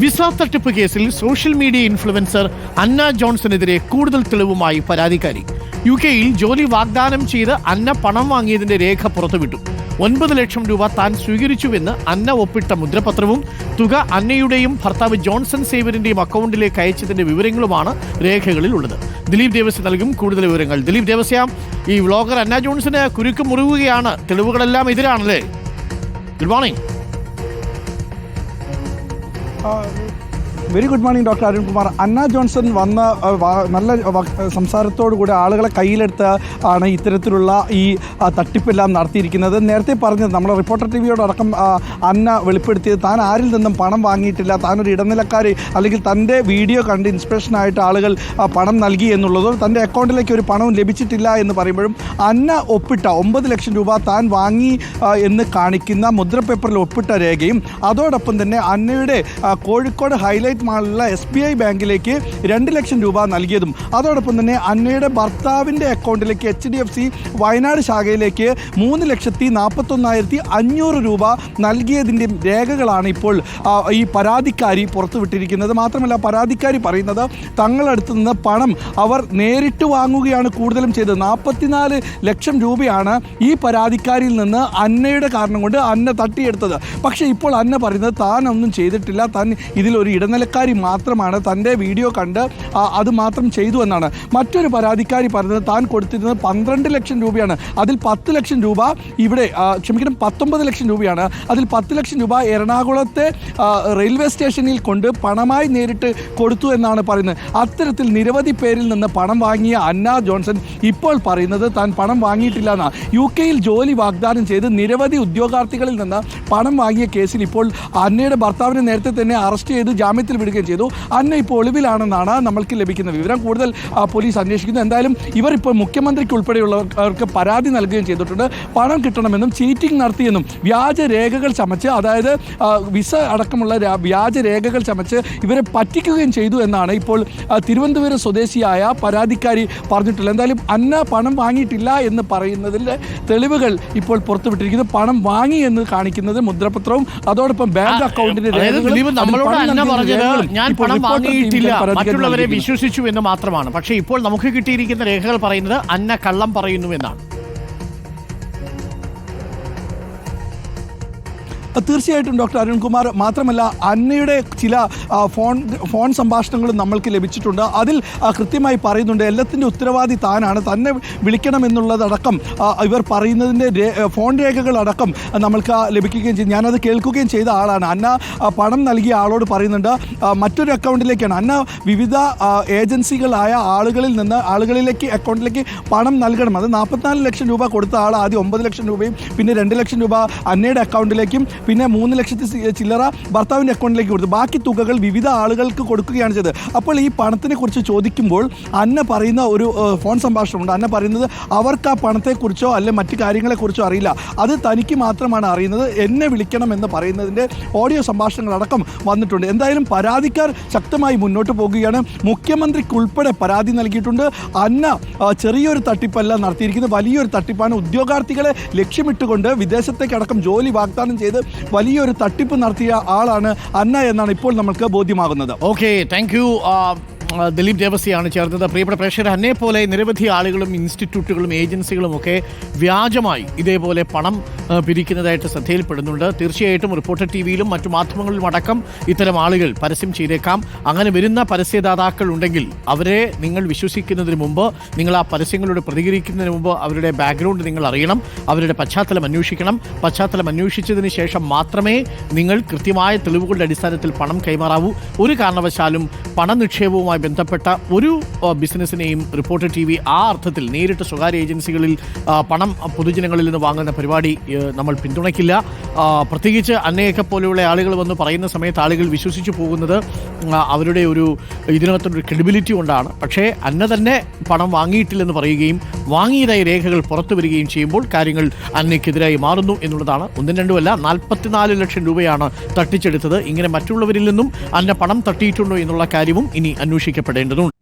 Visa തട്ടിപ്പ് കേസിൽ social media influencer Anna ജോൺസണെതിരെ കൂടുതൽ തെളിവുമായി പരാതിക്കാരി. യു കെയിൽ ജോലി വാഗ്ദാനം ചെയ്ത് അന്ന പണം വാങ്ങിയതിന്റെ രേഖ പുറത്തുവിട്ടു. ഒൻപത് ലക്ഷം രൂപ താൻ സ്വീകരിച്ചുവെന്ന് അന്ന ഒപ്പിട്ട മുദ്രപത്രവും തുക അന്നയുടെയും ഭർത്താവ് ജോൺസൺ സേവരിന്റെയും അക്കൗണ്ടിലേക്ക് അയച്ചതിന്റെ വിവരങ്ങളുമാണ് രേഖകളിൽ ഉള്ളത് ദിലീപ് ദേവസ്യ നൽകും കൂടുതൽ വിവരങ്ങൾ. ദിലീപ് ദേവസ്യ ഈ വ്ളോഗർ അന്ന ജോൺസന് കുരുക്ക് മുറിവുകയാണ്. തെളിവുകളെല്ലാം എതിരാണല്ലേ? Good morning. Oh, very good morning doctor Arunkumar Anna Johnson വന്ന നല്ല സംസാരത്തോടു കൂടി ആളുകളെ കയ്യിലെടുത്ത് ആണ് ഇത്തരത്തിലുള്ള ഈ തട്ടിപ്പെല്ലാം നടത്തിയിരിക്കുന്നത്. നേരത്തെ പറഞ്ഞത് നമ്മുടെ റിപ്പോർട്ടർ ടി വിയോടക്കം അന്ന വെളിപ്പെടുത്തിയത് താൻ ആരിൽ നിന്നും പണം വാങ്ങിയിട്ടില്ല താനൊരു ഇടനിലക്കാരി അല്ലെങ്കിൽ തന്റെ വീഡിയോ കണ്ട് ഇൻസ്പിറേഷനായിട്ട് ആളുകൾ പണം നൽകി എന്നുള്ളതോ തന്റെ അക്കൗണ്ടിലേക്ക് ഒരു പണവും ലഭിച്ചിട്ടില്ല എന്ന് പറയുമ്പോഴും അന്ന ഒപ്പിട്ട ഒമ്പത് ലക്ഷം രൂപ താൻ വാങ്ങി എന്ന് കാണിക്കുന്ന മുദ്രപേപ്പറിൽ ഒപ്പിട്ട രേഖയും അതോടൊപ്പം തന്നെ അന്നയുടെ കോഴിക്കോട് ഹൈലൈറ്റ് മാളിലുള്ള എസ് ബി ഐ ബാങ്കിലേക്ക് രണ്ട് ലക്ഷം രൂപ നൽകിയതും അതോടൊപ്പം തന്നെ അന്നയുടെ ഭർത്താവിന്റെ അക്കൗണ്ടിലേക്ക് H D F C Wayanad ശാഖയിലേക്ക് മൂന്ന് ലക്ഷത്തി നാൽപ്പത്തൊന്നായിരത്തി അഞ്ഞൂറ് രൂപ നൽകിയതിന്റെ രേഖകളാണ് ഇപ്പോൾ ഈ പരാതിക്കാരി പുറത്തുവിട്ടിരിക്കുന്നത്. മാത്രമല്ല പരാതിക്കാരി പറയുന്നത് തങ്ങളടുത്ത് നിന്ന് പണം അവർ നേരിട്ട് വാങ്ങുകയാണ് കൂടുതലും ചെയ്തത്. നാൽപ്പത്തിനാല് ലക്ഷം രൂപയാണ് ഈ പരാതിക്കാരിയിൽ നിന്ന് അന്നയുടെ കാരണം കൊണ്ട് അന്ന തട്ടിയെടുത്തത്. പക്ഷേ ഇപ്പോൾ അന്ന പറയുന്നത് താൻ ഒന്നും ചെയ്തിട്ടില്ല. താൻ ഇതിലൊരു ഇടനിലക്കാരി മാത്രമാണ് തന്റെ വീഡിയോ കണ്ട് അത് മാത്രം ചെയ്തു എന്നാണ്. മറ്റൊരു പരാതിക്കാരി പറഞ്ഞത് താൻ കൊടുത്തിരുന്നത് പന്ത്രണ്ട് ലക്ഷം രൂപയാണ്. അതിൽ പത്ത് ലക്ഷം രൂപ ഇവിടെ ക്ഷമിക്കണം പത്തൊമ്പത് ലക്ഷം രൂപയാണ്. അതിൽ പത്ത് ലക്ഷം രൂപ എറണാകുളത്തെ റെയിൽവേ സ്റ്റേഷനിൽ കൊണ്ട് പണമായി നേരിട്ട് കൊടുത്തു എന്നാണ് പറയുന്നത്. അത്തരത്തിൽ നിരവധി പേരിൽ നിന്ന് പണം വാങ്ങിയ അന്ന ജോൺസൺ ഇപ്പോൾ പറയുന്നത് താൻ പണം വാങ്ങിയിട്ടില്ല എന്നാണ് യു കെയിൽ ജോലി വാഗ്ദാനം ചെയ്ത് നിരവധി ഉദ്യോഗാർത്ഥികളിൽ നിന്ന് പണം വാങ്ങിയ കേസിൽ ഇപ്പോൾ അന്നയുടെ ഭർത്താവിനെ നേരത്തെ തന്നെ അറസ്റ്റ് ചെയ്ത് ജാമ്യത്തിൽ വിടുകയും ചെയ്തു. അന്ന ഇപ്പോൾ ഒളിവിലാണെന്നാണ് നമ്മൾക്ക് ലഭിക്കുന്ന വിവരം. കൂടുതൽ പോലീസ് അന്വേഷിക്കുന്നു. എന്തായാലും ഇവർ ഇപ്പോൾ മുഖ്യമന്ത്രിക്ക് ഉൾപ്പെടെയുള്ളവർക്ക് പരാതി നൽകുകയും ചെയ്തിട്ടുണ്ട്. പണം കിട്ടണമെന്നും ചീറ്റിംഗ് നടത്തിയെന്നും വ്യാജ രേഖകൾ ചമച്ച് അതായത് വിസ അടക്കമുള്ള വ്യാജ രേഖകൾ ചമച്ച് ഇവരെ പറ്റിക്കുകയും ചെയ്തു എന്നാണ് ഇപ്പോൾ തിരുവനന്തപുരം സ്വദേശിയായ പരാതിക്കാരി പറഞ്ഞിട്ടുള്ളത്. എന്തായാലും അന്ന പണം വാങ്ങിയിട്ടില്ല എന്ന് പറയുന്നതിന്റെ തെളിവുകൾ ഇപ്പോൾ പുറത്തുവിട്ടിരിക്കുന്നു. പണം വാങ്ങി എന്ന് കാണിക്കുന്നത് മുദ്രപത്രവും അതോടൊപ്പം ബാങ്ക് അക്കൗണ്ടിന്റെ രേഖകളും, ഞാൻ പണം വാങ്ങിയിട്ടില്ല. മറ്റുള്ളവരെ വിശ്വസിച്ചു എന്ന് മാത്രമാണ്. പക്ഷേ ഇപ്പോൾ നമുക്ക് കിട്ടിയിരിക്കുന്ന രേഖകൾ പറയുന്നത് അന്ന കള്ളം പറയുന്നു എന്നാണ്. തീർച്ചയായിട്ടും ഡോക്ടർ അരുൺകുമാർ മാത്രമല്ല അന്നയുടെ ചില ഫോൺ ഫോൺ സംഭാഷണങ്ങളും നമ്മൾക്ക് ലഭിച്ചിട്ടുണ്ട്. അതിൽ കൃത്യമായി പറയുന്നുണ്ട് എല്ലാത്തിന്റെ ഉത്തരവാദി താനാണ്. തന്നെ വിളിക്കണമെന്നുള്ളതടക്കം ഇവർ പറയുന്നതിന്റെ ഫോൺ രേഖകളടക്കം നമ്മൾക്ക് ലഭിക്കുകയും ചെയ്തു. ഞാനത് കേൾക്കുകയും ചെയ്ത ആളാണ്. അന്ന പണം നൽകിയ ആളോട് പറയുന്നുണ്ട് മറ്റൊരു അക്കൗണ്ടിലേക്കാണ്. അന്ന വിവിധ ഏജൻസികളായ ആളുകളിൽ നിന്ന് ആളുകളിലേക്ക് അക്കൗണ്ടിലേക്ക് പണം നൽകണം. അത് നാൽപ്പത്തിനാല് ലക്ഷം രൂപ കൊടുത്ത ആൾ ആദ്യം ഒമ്പത് ലക്ഷം രൂപയും പിന്നെ രണ്ട് ലക്ഷം രൂപ അന്നയുടെ അക്കൗണ്ടിലേക്കും പിന്നെ മൂന്ന് ലക്ഷത്തി ചില്ലറ ഭർത്താവിന്റെ അക്കൗണ്ടിലേക്ക് കൊടുത്തു. ബാക്കി തുകകൾ വിവിധ ആളുകൾക്ക് കൊടുക്കുകയാണ് ചെയ്തത്. അപ്പോൾ ഈ പണത്തിനെ കുറിച്ച് ചോദിക്കുമ്പോൾ അന്ന പറയുന്ന ഒരു ഫോൺ സംഭാഷണമുണ്ട്. അന്ന പറയുന്നത് അവർക്ക് ആ പണത്തെക്കുറിച്ചോ അല്ലെ മറ്റു കാര്യങ്ങളെക്കുറിച്ചോ അറിയില്ല. അത് തനിക്ക് മാത്രമാണ് അറിയുന്നത്. എന്നെ വിളിക്കണം എന്ന് പറയുന്നതിന്റെ ഓഡിയോ സംഭാഷണങ്ങളടക്കം വന്നിട്ടുണ്ട്. എന്തായാലും പരാതിക്കാർ ശക്തമായി മുന്നോട്ട് പോകുകയാണ്. മുഖ്യമന്ത്രിക്കുൾപ്പെടെ പരാതി നൽകിയിട്ടുണ്ട്. അന്ന ചെറിയൊരു തട്ടിപ്പല്ല നടത്തിയിരിക്കുന്നത്. വലിയൊരു തട്ടിപ്പാണ്. ഉദ്യോഗാർത്ഥികളെ ലക്ഷ്യമിട്ടുകൊണ്ട് വിദേശത്തേക്കടക്കം ജോലി വാഗ്ദാനം ചെയ്ത് വലിയൊരു തട്ടിപ്പ് നടത്തിയ ആളാണ് അന്ന എന്നാണ് ഇപ്പോൾ നമ്മൾക്ക് ബോധ്യമാകുന്നത്. ഓക്കെ താങ്ക് ദിലീപ് ദേവസിയാണ് ചേർന്നത്. പ്രിയപ്പെട്ട പ്രേക്ഷകർ എന്നെ പോലെ നിരവധി ആളുകളും ഇൻസ്റ്റിറ്റ്യൂട്ടുകളും ഏജൻസികളും ഒക്കെ വ്യാജമായി ഇതേപോലെ പണം പിരിക്കുന്നതായിട്ട് ശ്രദ്ധയിൽപ്പെടുന്നുണ്ട്. തീർച്ചയായിട്ടും റിപ്പോർട്ടർ ടി വിയിലും മറ്റു മാധ്യമങ്ങളിലും അടക്കം ഇത്തരം ആളുകൾ പരസ്യം ചെയ്തേക്കാം. അങ്ങനെ വരുന്ന പരസ്യദാതാക്കൾ ഉണ്ടെങ്കിൽ അവരെ നിങ്ങൾ വിശ്വസിക്കുന്നതിന് മുമ്പ് നിങ്ങൾ ആ പരസ്യങ്ങളോട് പ്രതികരിക്കുന്നതിന് മുമ്പ് അവരുടെ ബാക്ക്ഗ്രൗണ്ട് നിങ്ങൾ അറിയണം അവരുടെ പശ്ചാത്തലം അന്വേഷിക്കണം. പശ്ചാത്തലം അന്വേഷിച്ചതിന് ശേഷം മാത്രമേ നിങ്ങൾ കൃത്യമായ തെളിവുകളുടെ അടിസ്ഥാനത്തിൽ പണം കൈമാറാവൂ. ഒരു കാരണവശാലും പണനിക്ഷേപവുമായി ബന്ധപ്പെട്ട ഒരു ബിസിനസ്സിനെയും റിപ്പോർട്ടർ ടി വി ആ അർത്ഥത്തിൽ നേരിട്ട് സ്വകാര്യ ഏജൻസികളിൽ പണം പൊതുജനങ്ങളിൽ നിന്ന് വാങ്ങുന്ന പരിപാടി നമ്മൾ പിന്തുണയ്ക്കില്ല. പ്രത്യേകിച്ച് അന്നയൊക്കെ പോലെയുള്ള ആളുകൾ വന്ന് പറയുന്ന സമയത്ത് ആളുകൾ വിശ്വസിച്ചു പോകുന്നത് അവരുടെ ഒരു ഇതിനകത്തൊരു ക്രെഡിബിലിറ്റി കൊണ്ടാണ്. പക്ഷേ അന്ന തന്നെ പണം വാങ്ങിയിട്ടില്ലെന്ന് പറയുകയും വാങ്ങിയതായി രേഖകൾ പുറത്തു വരികയും ചെയ്യുമ്പോൾ കാര്യങ്ങൾ അന്നയ്ക്കെതിരായി മാറുന്നു എന്നുള്ളതാണ്. ഒന്നും രണ്ടുമല്ല നാൽപ്പത്തിനാല് ലക്ഷം രൂപയാണ് തട്ടിച്ചെടുത്തത്. ഇങ്ങനെ മറ്റുള്ളവരിൽ നിന്നും അന്ന പണം തട്ടിയിട്ടുണ്ടോ എന്നുള്ള കാര്യവും ഇനി അന്വേഷിക്കപ്പെടേണ്ടതുണ്ട്.